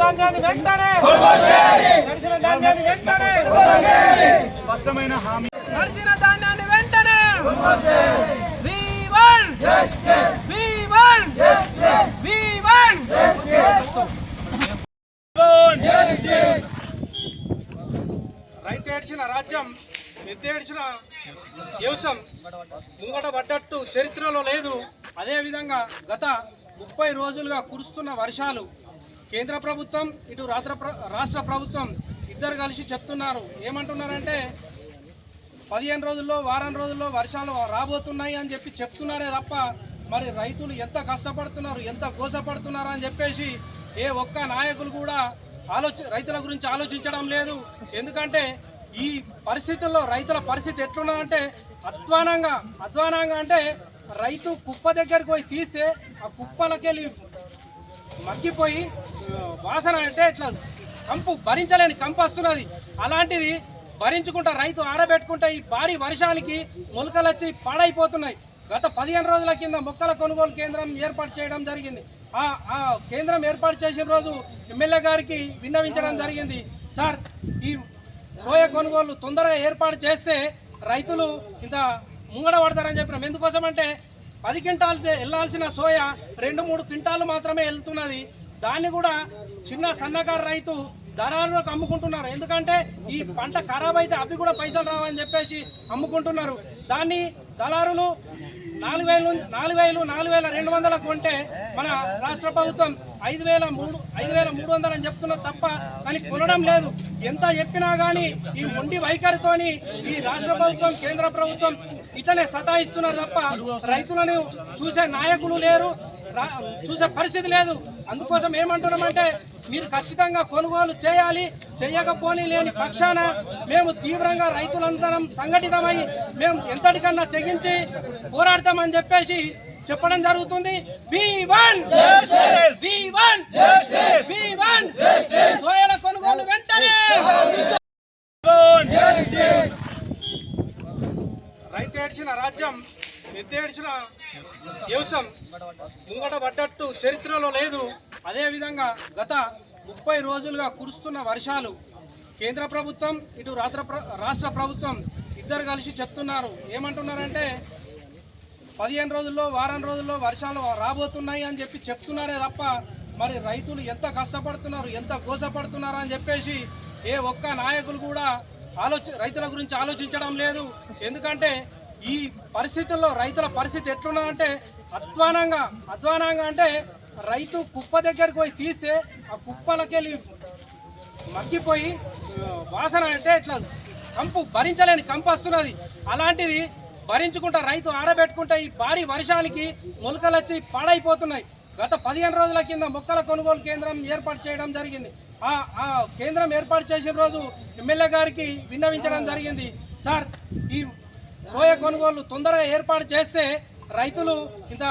ధాన్యాన్ని వెంటనే! తడిసిన ధాన్యాన్ని వెంటనే! స్పష్టమైన హామీ! తడిసిన ధాన్యాన్ని వెంటనే! రైతు ఏడ్చిన రాజ్యం ఎద్దేడ్చిన వ్యవసాయం ముంగట పడ్డట్టు చరిత్రలో లేదు. అదేవిధంగా గత ముప్పై రోజులుగా కురుస్తున్న వర్షాలు కేంద్ర ప్రభుత్వం ఇటు రాత్ర ప్ర- రాష్ట్ర ప్రభుత్వం ఇద్దరు కలిసి చెప్తున్నారు. ఏమంటున్నారంటే పదిహేను రోజుల్లో వారం రోజుల్లో వర్షాలు రాబోతున్నాయి అని చెప్పి చెప్తున్నారే తప్ప మరి రైతులు ఎంత కష్టపడుతున్నారు ఎంత గోసపడుతున్నారు అని చెప్పేసి ఏ ఒక్క నాయకులు కూడా ఆలోచి రైతుల గురించి ఆలోచించడం లేదు. ఎందుకంటే ఈ పరిస్థితుల్లో రైతుల పరిస్థితి ఎట్లున్నదంటే అధ్వానంగా అధ్వానంగా అంటే రైతు కుప్ప దగ్గరికి పోయి తీస్తే ఆ కుప్పలకెళ్ళి మగ్గిపోయి వాసన అంటే ఇట్లా కంపు భరించలేని కంపు వస్తున్నది. అలాంటిది భరించుకుంటా రైతు ఆరబెట్టుకుంటే ఈ భారీ వర్షానికి మొలకలు వచ్చి పాడైపోతున్నాయి. గత పదిహేను రోజుల కింద మొక్కల కొనుగోలు కేంద్రం ఏర్పాటు చేయడం జరిగింది. ఆ ఆ కేంద్రం ఏర్పాటు చేసిన రోజు ఎమ్మెల్యే గారికి విన్నవించడం జరిగింది. సార్ ఈ సోయా కొనుగోలు తొందరగా ఏర్పాటు చేస్తే రైతులు ఇంత ముంగడ పడతారని చెప్పినాం. ఎందుకోసమంటే పది క్వింటాల్ వెళ్ళాల్సిన సోయా రెండు మూడు క్వింటాలు మాత్రమే వెళ్తున్నది. దాన్ని కూడా చిన్న సన్నకారు రైతు దళారులకు అమ్ముకుంటున్నారు. ఎందుకంటే ఈ పంట ఖరాబ్ అయితే అవి కూడా పైసలు రావని చెప్పేసి అమ్ముకుంటున్నారు. దాన్ని దళారులు నాలుగు వేలు నాలుగు వేలు నాలుగు వేల రెండు వందలకు కొంటే మన రాష్ట్ర ప్రభుత్వం ఐదు వేల మూడు ఐదు వేల మూడు వందలు అని చెప్తున్నారు తప్ప దానికి కొనడం లేదు. ఎంత చెప్పినా కానీ ఈ మొండి వైఖరితోని ఈ రాష్ట్ర ప్రభుత్వం కేంద్ర ప్రభుత్వం ఇట్లనే సతాయిస్తున్నారు తప్ప రైతులను చూసే నాయకులు లేరు రా- చూసే పరిస్థితి లేదు. అందుకోసం ఏమంటున్నామంటే మీరు ఖచ్చితంగా కొనుగోలు చేయాలి చేయకపోని లేని పక్షాన మేము తీవ్రంగా రైతులందరం సంఘటితమై మేము ఎంతటికన్నా తెగించి పోరాడతామని చెప్పేసి చెప్పడం జరుగుతుంది. సోయల కొనుగోలు వెంటనే. రైతు ఏడ్చిన రాజ్యం ఎద్దేడ్చిన వ్యవసాయం ముంగట పడ్డట్టు చరిత్రలో లేదు. అదేవిధంగా గత ముప్పై రోజులుగా కురుస్తున్న వర్షాలు కేంద్ర ప్రభుత్వం ఇటు రాష్ట్ర ప్రభుత్వం ఇద్దరు కలిసి చెప్తున్నారు. ఏమంటున్నారంటే పదిహేను రోజుల్లో వారం రోజుల్లో వర్షాలు రాబోతున్నాయి అని చెప్పి చెప్తున్నారే తప్ప మరి రైతులు ఎంత కష్టపడుతున్నారు ఎంత గోసపడుతున్నారు అని చెప్పేసి ఏ ఒక్క నాయకులు కూడా ఆలోచి రైతుల గురించి ఆలోచించడం లేదు. ఎందుకంటే ఈ పరిస్థితుల్లో రైతుల పరిస్థితి ఎట్లున్నదంటే అధ్వానంగా అధ్వానంగా అంటే రైతు కుప్ప దగ్గరికి పోయి తీస్తే ఆ కుప్పలకెళ్ళి మగ్గిపోయి వాసన అంటే ఇట్లా కంపు భరించలేని కంపు వస్తున్నది అలాంటిది భరించుకుంటా రైతు ఆరబెట్టుకుంటే ఈ భారీ వర్షానికి మొలకలు వచ్చి పాడైపోతున్నాయి. గత పదిహేను రోజుల కింద మొక్కల కొనుగోలు కేంద్రం ఏర్పాటు చేయడం జరిగింది. ఆ ఆ కేంద్రం ఏర్పాటు చేసిన రోజు ఎమ్మెల్యే గారికి విన్నవించడం జరిగింది. సార్ ఈ సోయా కొనుగోలు తొందరగా ఏర్పాటు చేస్తే రైతులు ఇంత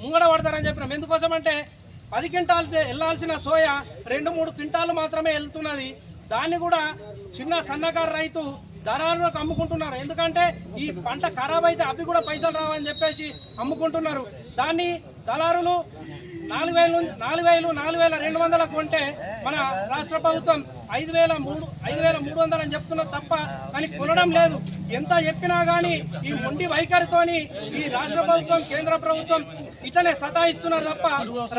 ముంగడ పడతారని చెప్పినాం. ఎందుకోసం అంటే పది క్వింటాలు వెళ్ళాల్సిన సోయా రెండు మూడు క్వింటాలు మాత్రమే వెళ్తున్నది దాన్ని కూడా చిన్న సన్నకారు రైతు దళారులకు అమ్ముకుంటున్నారు. ఎందుకంటే ఈ పంట ఖరాబ్ అయితే అవి కూడా పైసలు రావని చెప్పేసి అమ్ముకుంటున్నారు. దాన్ని దళారులు నాలుగు వేలు నాలుగు వేలు నాలుగు వేల రెండు వందల కొంటే మన రాష్ట్ర ప్రభుత్వం ఐదు వేల మూడు ఐదు వేల మూడు వందలు అని చెప్తున్నా తప్ప కానీ కొనడం లేదు. ఎంత చెప్పినా కానీ ఈ మొండి వైఖరితోని ఈ రాష్ట్ర ప్రభుత్వం కేంద్ర ప్రభుత్వం ఇట్లనే సతాయిస్తున్నారు తప్ప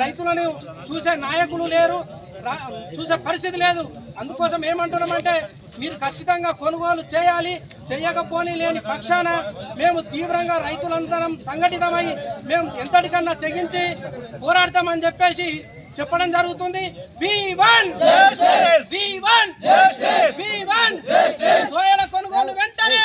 రైతులను చూసే నాయకులు లేరు చూసే పరిస్థితి లేదు. అందుకోసం ఏమంటున్నామంటే మీరు ఖచ్చితంగా కొనుగోలు చేయాలి చేయకపోని లేని పక్షాన మేము తీవ్రంగా రైతులందరం సంఘటితమై మేము ఎంతటికన్నా తెగించి పోరాడతామని చెప్పేసి చెప్పడం జరుగుతుంది. కొనుగోలు వెంటనే!